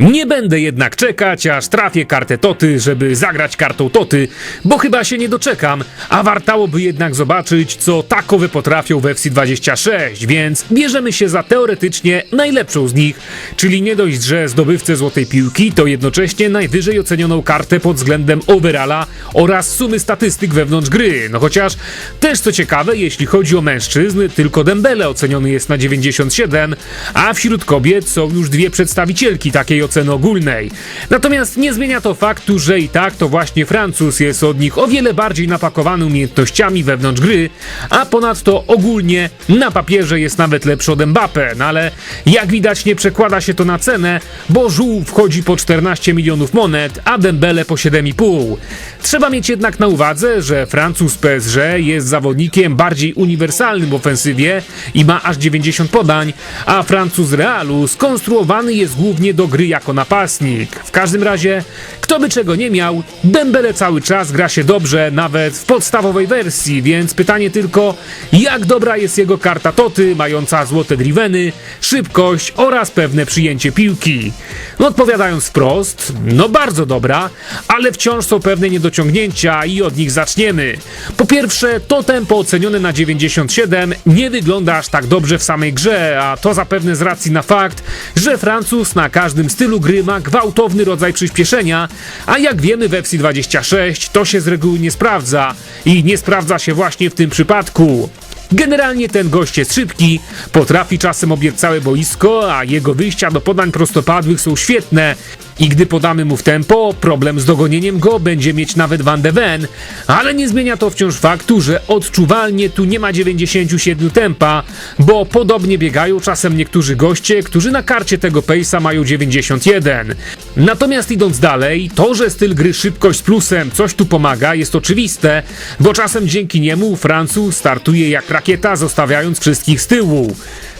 Nie będę jednak czekać, aż trafię kartę Toty, żeby zagrać kartą Toty, bo chyba się nie doczekam, a wartałoby jednak zobaczyć, co takowe potrafią w FC26, więc bierzemy się za teoretycznie najlepszą z nich, czyli nie dość, że zdobywcę złotej piłki, to jednocześnie najwyżej ocenioną kartę pod względem overalla oraz sumy statystyk wewnątrz gry. No chociaż też co ciekawe, jeśli chodzi o mężczyzn, tylko Dembele oceniony jest na 97, a wśród kobiet są już dwie przedstawicielki takiej oceny ogólnej. Natomiast nie zmienia to faktu, że i tak to właśnie Francuz jest od nich o wiele bardziej napakowany umiejętnościami wewnątrz gry, a ponadto ogólnie na papierze jest nawet lepszy od Mbappe, no ale jak widać nie przekłada się to na cenę, bo żółw wchodzi po 14 milionów monet, a Dembele po 7,5. Trzeba mieć jednak na uwadze, że Francuz PSG jest zawodnikiem bardziej uniwersalnym w ofensywie i ma aż 90 podań, a Francuz Realu skonstruowany jest głównie do gry jako napastnik. W każdym razie, kto by czego nie miał, Dembele cały czas gra się dobrze, nawet w podstawowej wersji, więc pytanie tylko, jak dobra jest jego karta Toty, mająca złote driveny, szybkość oraz pewne przyjęcie piłki. No odpowiadając wprost, no bardzo dobra, ale wciąż są pewne niedociągnięcia i od nich zaczniemy. Po pierwsze, to tempo ocenione na 97 nie wygląda aż tak dobrze w samej grze, a to zapewne z racji na fakt, że Francuz na każdym stylu gry ma gwałtowny rodzaj przyspieszenia, a jak wiemy w FC26 to się z reguły nie sprawdza i nie sprawdza się właśnie w tym przypadku. Generalnie ten gość jest szybki, potrafi czasem obiec całe boisko, a jego wyjścia do podań prostopadłych są świetne. I gdy podamy mu w tempo, problem z dogonieniem go będzie mieć nawet Van de Ven, ale nie zmienia to wciąż faktu, że odczuwalnie tu nie ma 97 tempa, bo podobnie biegają czasem niektórzy goście, którzy na karcie tego pace'a mają 91. Natomiast idąc dalej, to, że styl gry szybkość z plusem coś tu pomaga jest oczywiste, bo czasem dzięki niemu Francuz startuje jak rakieta, zostawiając wszystkich z tyłu.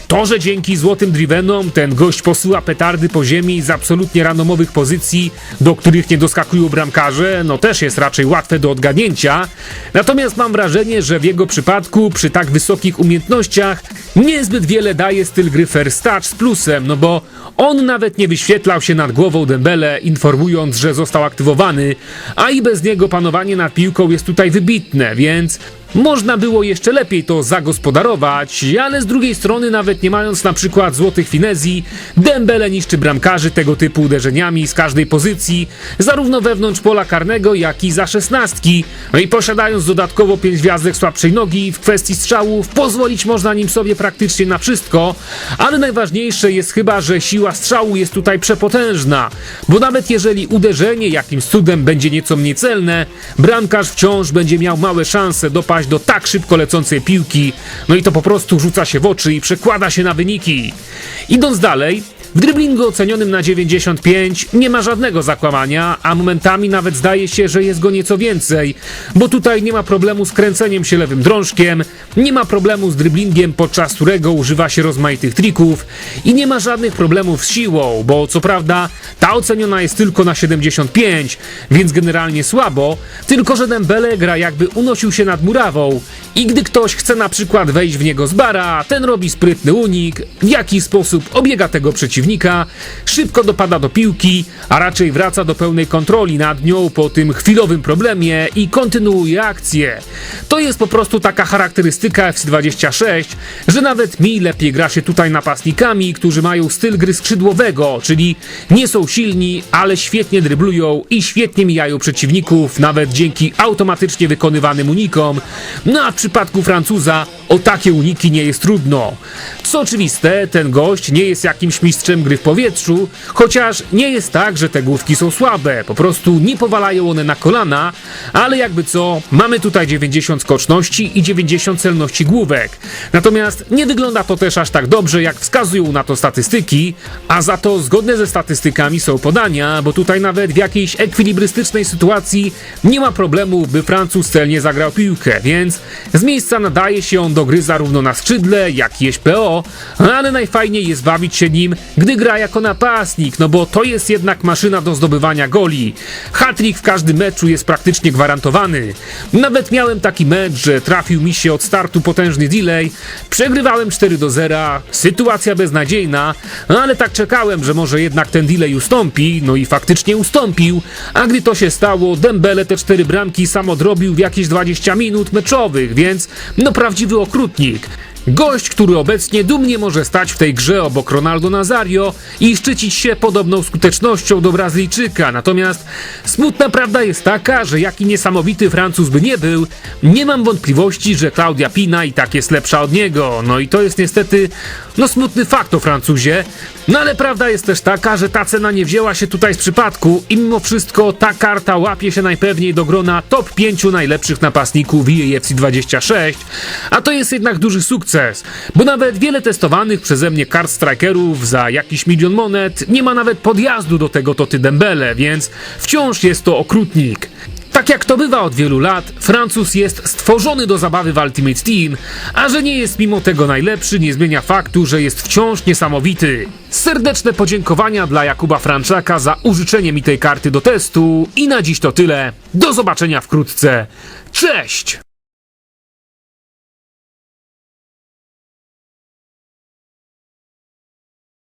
To, że dzięki złotym drivenom ten gość posyła petardy po ziemi z absolutnie randomowych pozycji, do których nie doskakują bramkarze, no też jest raczej łatwe do odgadnięcia. Natomiast mam wrażenie, że w jego przypadku, przy tak wysokich umiejętnościach, niezbyt wiele daje styl gry first touch z plusem, no bo on nawet nie wyświetlał się nad głową Dembele, informując, że został aktywowany, a i bez niego panowanie nad piłką jest tutaj wybitne, więc można było jeszcze lepiej to zagospodarować, ale z drugiej strony nawet nie mając na przykład złotych finezji, Dembele niszczy bramkarzy tego typu uderzeniami z każdej pozycji, zarówno wewnątrz pola karnego, jak i za szesnastki. No i posiadając dodatkowo 5 gwiazdek słabszej nogi w kwestii strzałów, pozwolić można nim sobie praktycznie na wszystko, ale najważniejsze jest chyba, że siła strzału jest tutaj przepotężna, bo nawet jeżeli uderzenie jakimś cudem będzie nieco mniej celne, bramkarz wciąż będzie miał małe szanse dopaść do tak szybko lecącej piłki, no i to po prostu rzuca się w oczy i przekłada się na wyniki. Idąc dalej, w driblingu ocenionym na 95 nie ma żadnego zakłamania, a momentami nawet zdaje się, że jest go nieco więcej, bo tutaj nie ma problemu z kręceniem się lewym drążkiem, nie ma problemu z driblingiem, podczas którego używa się rozmaitych trików i nie ma żadnych problemów z siłą, bo co prawda ta oceniona jest tylko na 75, więc generalnie słabo, tylko że Dembele gra jakby unosił się nad murawą i gdy ktoś chce na przykład wejść w niego z bara, ten robi sprytny unik, w jaki sposób obiega tego przeciwnika, szybko dopada do piłki, a raczej wraca do pełnej kontroli nad nią po tym chwilowym problemie i kontynuuje akcję. To jest po prostu taka charakterystyka FC26, że nawet mi lepiej gra się tutaj napastnikami, którzy mają styl gry skrzydłowego, czyli nie są silni, ale świetnie dryblują i świetnie mijają przeciwników, nawet dzięki automatycznie wykonywanym unikom. No a w przypadku Francuza o takie uniki nie jest trudno. Co oczywiste, ten gość nie jest jakimś mistrzem gry w powietrzu, chociaż nie jest tak, że te główki są słabe, po prostu nie powalają one na kolana, ale jakby co, mamy tutaj 90 skoczności i 90 celności główek. Natomiast nie wygląda to też aż tak dobrze, jak wskazują na to statystyki, a za to zgodne ze statystykami są podania, bo tutaj nawet w jakiejś ekwilibrystycznej sytuacji nie ma problemu, by Francuz celnie zagrał piłkę, więc z miejsca nadaje się on do gry zarówno na skrzydle, jak i SPO, ale najfajniej jest bawić się nim gdy gra jako napastnik, no bo to jest jednak maszyna do zdobywania goli. Hattrick w każdym meczu jest praktycznie gwarantowany. Nawet miałem taki mecz, że trafił mi się od startu potężny delay, przegrywałem 4 do 0, sytuacja beznadziejna, no ale tak czekałem, że może jednak ten delay ustąpi, no i faktycznie ustąpił, a gdy to się stało, Dembele te 4 bramki sam odrobił w jakieś 20 minut meczowych, więc no prawdziwy okrutnik. Gość, który obecnie dumnie może stać w tej grze obok Ronaldo Nazario i szczycić się podobną skutecznością do Brazylijczyka. Natomiast smutna prawda jest taka, że jaki niesamowity Francuz by nie był, nie mam wątpliwości, że Claudia Pina i tak jest lepsza od niego. No i to jest niestety, no smutny fakt o Francuzie. No ale prawda jest też taka, że ta cena nie wzięła się tutaj z przypadku i mimo wszystko ta karta łapie się najpewniej do grona top 5 najlepszych napastników w EAFC 26, a to jest jednak duży sukces, bo nawet wiele testowanych przeze mnie kart strikerów za jakiś milion monet nie ma nawet podjazdu do tego Toty Dembele, więc wciąż jest to okrutnik. Tak jak to bywa od wielu lat, Francuz jest stworzony do zabawy w Ultimate Team, a że nie jest mimo tego najlepszy, nie zmienia faktu, że jest wciąż niesamowity. Serdeczne podziękowania dla Jakuba Franczaka za użyczenie mi tej karty do testu i na dziś to tyle. Do zobaczenia wkrótce. Cześć!